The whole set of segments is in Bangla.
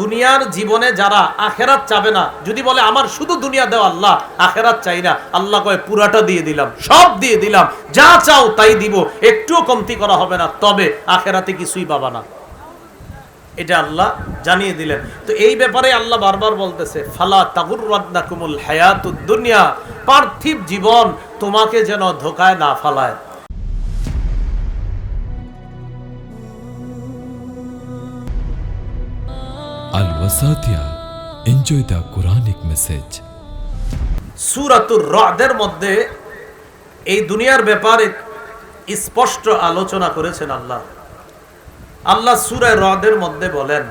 দুনিয়ার জীবনে যারা আখেরাত চাবে না, যদি বলে আমার শুধু দুনিয়া দেওয়া আল্লাহ, আখেরাত চাই না, আল্লাহ কয় পুরাটা দিয়ে দিলাম, সব দিয়ে দিলাম, যা চাও তাই দিব, একটুও কমতি করা হবে না, তবে আখেরাতে কিছুই পাবা না। এটা আল্লাহ জানিয়ে দিলেন। তো এই ব্যাপারে আল্লাহ বারবার বলতেছে, ফালা তাগুরাকুমুল হায়াতুদ দুনিয়া, পার্থিব জীবন তোমাকে যেন ধোকায় না ফালায়। Al Wasatia. Enjoy the Quranic message. সুরাতুর রদের মধ্যে এই দুনিয়ার ব্যাপারে স্পষ্ট আলোচনা করেছেন আল্লাহ আল্লাহ সুরায় রদের মধ্যে বলেন,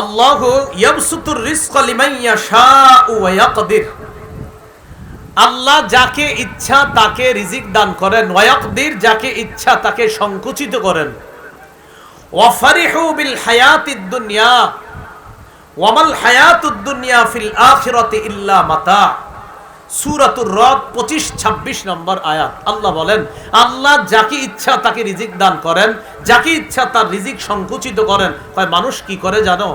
আল্লাহ ইয়াবসুতুর রিজকা লিমান ইয়াশাউ ওয়া ইয়াকদির আল্লাহ যাকে ইচ্ছা তাকে রিজিক দান করেন ওয়ায়াকদির যাকে ইচ্ছা তাকে সংকুচিত করেন। ওয়াফারিহু বিল হায়াতিদ দুনিয়া, ওয়ামাল হায়াতুদ দুনিয়া ফিল আখিরাতি ইল্লা মাতা। সূরাতুর রদ 25 26 নম্বর আয়াত। আল্লাহ বলেন, আল্লাহ যাকে ইচ্ছা তাকে রিজিক দান করেন, যাকে ইচ্ছা তার রিজিক সংকুচিত করেন। কয়, মানুষ কি করে জানো?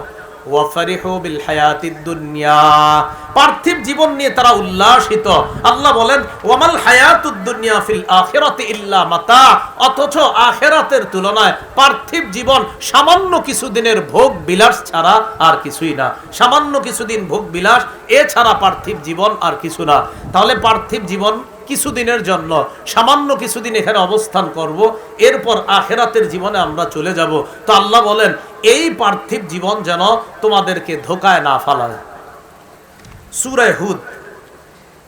সামান্য কিছুদিনের ভোগ বিলাস ছাড়া আর কিছুই না। সামান্য কিছুদিন ভোগ বিলাস এছাড়া পার্থিব জীবন আর কিছু না। তাহলে পার্থিব জীবন কিছুদিনের জন্য, সামান্য কিছুদিন এখানে অবস্থান করব, এরপর আখেরাতের জীবনে আমরা চলে যাব। তো আল্লাহ বলেন এই পার্থিব জীবন যেন তোমাদেরকে ধোকায় না ফালায়। সুরায় হুদ।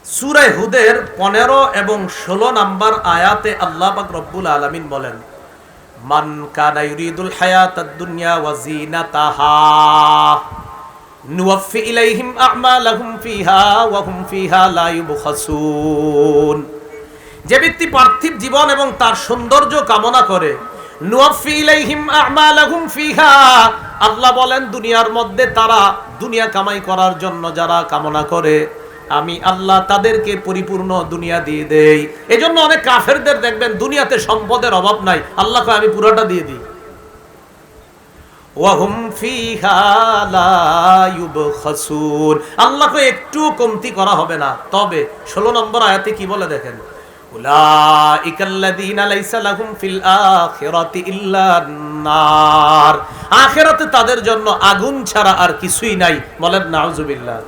সুরায় হুদের পনেরো এবং ষোলো নাম্বার আয়াতে আল্লাহ পাক রব্বুল আলমিন বলেন, মান কানা ইউরিদুল হায়াতাদ দুনিয়া ওয়া জিনাতাহা নুওয়াফি ইলাইহিম আ'মালাহুম ফিহা ওয়া হুম ফিহা লা ইউবখাসুন যে ব্যক্তি পার্থিব জীবন এবং তার সৌন্দর্য কামনা করে আল্লাহ বলেন, দুনিয়ার মধ্যে তারা দুনিয়া কামাই করার জন্য যারা কামনা করে, আমি আল্লাহ তাদেরকে পরিপূর্ণ দুনিয়া দিয়ে দেই। এজন্য অনেক কাফেরদের দেখবেন, দুনিয়াতে সম্পদের অভাব নাই। আল্লাহ কয়, আমি পুরোটা দিয়ে দিই। আল্লাহকে একটু কমতি করা হবে না। তবে 16 নম্বর আয়াতে কি বলে দেখেন? উলাইকাল্লাযীনা লাইসা লাহুম ফিল আখিরাতি ইল্লা নার আখিরাতে তাদের জন্য আগুন ছাড়া আর কিছুই নাই বলেন নাউজুবিল্লাহ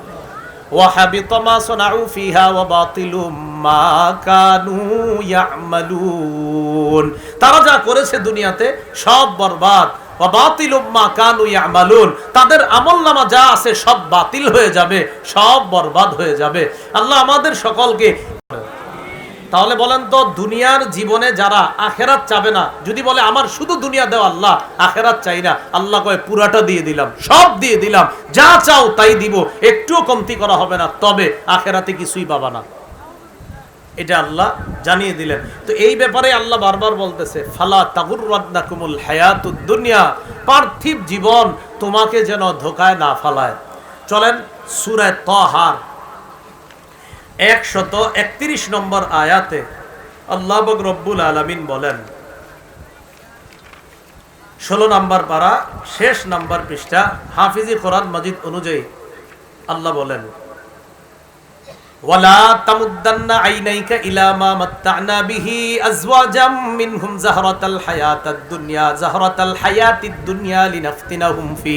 وحبط ما صنعوا فيها وباطل ما كانوا يعملون তারা যা করেছে দুনিয়াতে সব বরবাদ وباطل ما كانوا يعملون তাদের আমলনামা যা আছে সব বাতিল হয়ে যাবে সব বরবাদ হয়ে যাবে আল্লাহ আমাদের সকলকে তাহলে বলেন তো, দুনিয়ার জীবনে যারা আখেরাত চাবে না, যদি বলে আমার শুধু দুনিয়া দেওয়া আল্লাহ, আখেরাত চাই না, আল্লাহ কয়, পুরাটা দিয়ে দিলাম, সব দিয়ে দিলাম, যা চাও তাই দিব, একটুও কমতি করা হবে না, তবে আখেরাতে কিছুই পাবা না। এটা আল্লাহ জানিয়ে দিলেন। তো এই ব্যাপারে আল্লাহ বারবার বলতেছে, ফালা তাগুরাকুমুল হায়াতুদ দুনিয়া, পার্থিব জীবন তোমাকে যেন ধোকায় না ফালায়। চলেন, সূরায় তহার একশত একত্রিশ নম্বর আয়াতে আল্লাহ রব্বুল আলমিন বলেন, ষোলো নম্বর পারা, শেষ নাম্বার পৃষ্ঠা, হাফিজি কোরআন মজিদ অনুযায়ী আল্লাহ বলেন, ওয়ালা তামুদ্দান্না আইনাইকা ইলা মা মাত্তা'না বিহি আজওয়াজাম মিনহুম জাহরাতাল হায়াতাদ দুনিয়া, জাহরাতাল হায়াতিদ দুনিয়া লিনাফতিনাহুম ফি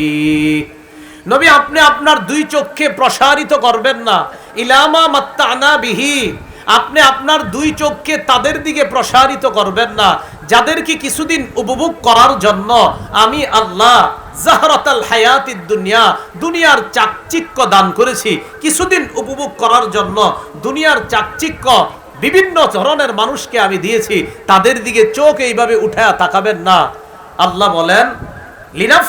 নবী, আপনি আপনার দুই চোখকে প্রসারিত করবেন না। ইলামা মাত্তা'না বিহি। আপনি আপনার দুই চোখকে তাদের দিকে প্রসারিত করবেন না। যাদেরকে কিছুদিন উপভোগ করার জন্য আমি আল্লাহ জাহরাতাল হায়াতিদ দুনিয়া, দুনিয়ার চাকচিক্য দান করেছি। কিছুদিন উপভোগ করার জন্য দুনিয়ার চাকচিক্য বিভিন্ন ধরনের মানুষকে আমি দিয়েছি। তাদের দিকে চোখ এইভাবে উঠায়া তাকাবেন না। আল্লাহ বলেন আমার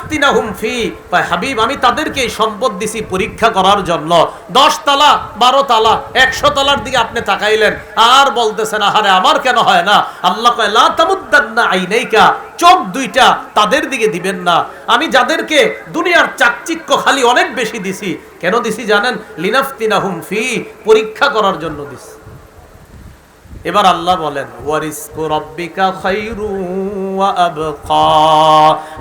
কেন হয় না? আল্লাহ কয়, লা চোখ দুইটা তাদের দিকে দিবেন না। আমি যাদেরকে দুনিয়ার চাকচিক্য খালি অনেক বেশি দিছি, কেন দিছি জানেন? লিনাফতিনাহুম ফি, পরীক্ষা করার জন্য দিছি। এবার আল্লাহ বলেন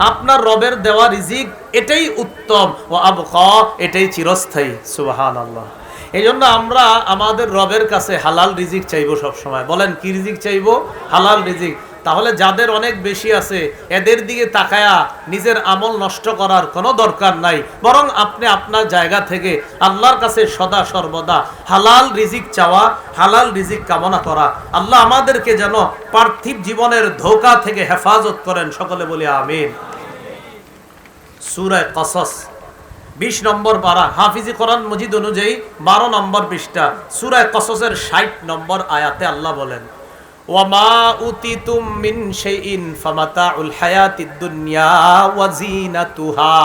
আপনার রবের দেওয়া রিজিক এটাই উত্তম ও আবকা, এটাই চিরস্থায়ী সুবাহান আল্লাহ এই জন্য আমরা আমাদের রবের কাছে হালাল রিজিক চাইব সবসময়। বলেন, কি রিজিক চাইব? হালাল রিজিক। তাহলে যাদের অনেক বেশি আছে, এদের দিকে তাকায়া নিজের আমল নষ্ট করার কোনো দরকার নাই। বরং আপনি আপনার জায়গা থেকে আল্লাহর কাছে সদা সর্বদা হালাল রিজিক চাওয়া, হালাল রিজিক কামনা করা। আল্লাহ আমাদেরকে যেন পার্থিব জীবনের ধোকা থেকে হেফাজত করেন, সকলে বলি আমিন। সুরায় কসস, বিশ নম্বর পারা, হাফিজি কোরআন মজিদ অনুযায়ী বারো নম্বর পৃষ্ঠা সুরায় কসসের ষাট নম্বর আয়াতে আল্লাহ বলেন ওয়ামা উতিতুম মিন শাইইন ফামাতাউল হায়াতিদ দুনিয়া ওয়া জিনাতুহা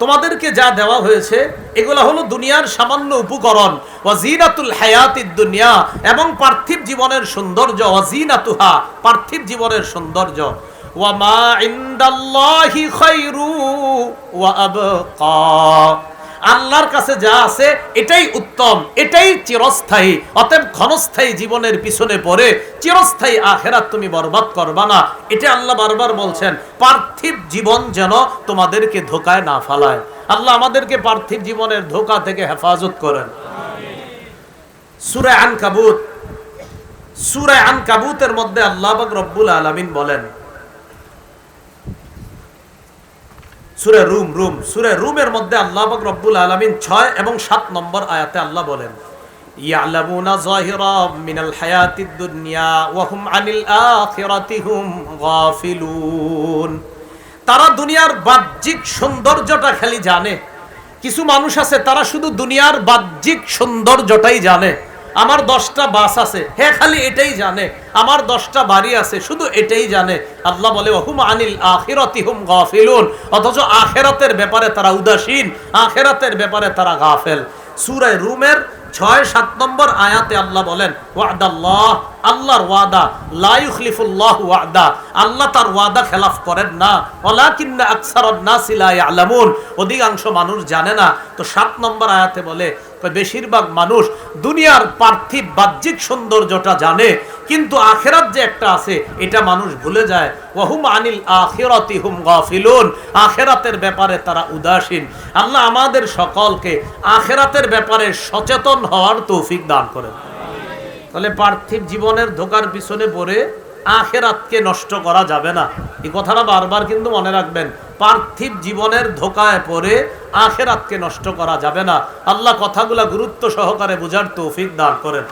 তোমাদেরকে যা দেওয়া হয়েছে, এগুলো হলো দুনিয়ার সামান্য উপকরণ। ওয়াজিনাতুল হায়াতিদ দুনিয়া এবং পার্থিব জীবনের সৌন্দর্য ওয়াজিনাতুহা পার্থিব জীবনের সৌন্দর্য। ওয়ামা ইনদাল্লাহি খায়রু ওয়া আবকা। আল্লাহর কাছে যা আছে, এটাই উত্তম, এটাই চিরস্থায়ী। অতএব ক্ষণস্থায়ী জীবনের পিছনে পড়ে, চিরস্থায়ী আখেরাত তুমি বরবাদ করবা না। এটা আল্লাহ বারবার বলছেন, পার্থিব জীবন যেন তোমাদেরকে ধোকায় না ফালায়। আল্লাহ আমাদেরকে পার্থিব জীবনের ধোকা থেকে হেফাজত করেন। সুরে আন কাবুত সুরে আন কাবুতের মধ্যে আল্লাহ রব্বুল আলমিন বলেন সুরে রুম রুম। সুরে রুমের মধ্যে আল্লাহ রব্বুল আলামিন ছয় এবং সাত নম্বর আয়াতে আল্লাহ বলেন মিনাল দুনিয়া আনিল তারা দুনিয়ার বাহ্যিক সৌন্দর্যটা খালি জানে। কিছু মানুষ আছে, তারা শুধু দুনিয়ার বাহ্যিক সৌন্দর্যটাই জানে। আমার দশটা বাস আছে। হ্যাঁ খালি এটাই জানে। আমার দশটা বাড়ি আছে, শুধু এটাই জানে। আল্লাহ বলে হুম আনিল আখিরতি হুম গাফিলুন। অথচ আখেরাতের ব্যাপারে তারা উদাসীন, আখেরাতের ব্যাপারে তারা গাফেল। সুরায় রুমের ছয়, সাত নম্বর আয়াতে আল্লাহ বলেন, ওয়াদাল্লাহ, আল্লাহর ওয়াদা লাইফুল্লাহ ওয়াদা। আল্লাহ তার ওয়াদা খেলাফ করেন না। ওলাকিন্না আকসার নাসিলাই আলামুন অধিকাংশ মানুষ জানে না। তো সাত নম্বর আয়াতে বলে বেশিরভাগ মানুষ দুনিয়ার পার্থিব বাহ্যিক সৌন্দর্যটা জানে। কিন্তু আখেরাত যে একটা আছে, এটা মানুষ ভুলে যায়। আখেরাতের ব্যাপারে তারা উদাসীন। আল্লাহ আমাদের সকলকে আখেরাতের ব্যাপারে সচেতন হওয়ার তৌফিক দান করেন। তাহলে পার্থিব জীবনের ধোকার পিছনে পড়ে আখেরাতকে নষ্ট করা যাবে না। এই কথাটা বারবার কিন্তু মনে রাখবেন। পার্থিব জীবনের ধোকায় পড়ে আখেরাতকে নষ্ট করা যাবে না। আল্লাহ কথাগুলা গুরুত্ব সহকারে বোঝার তৌফিক দান করেন।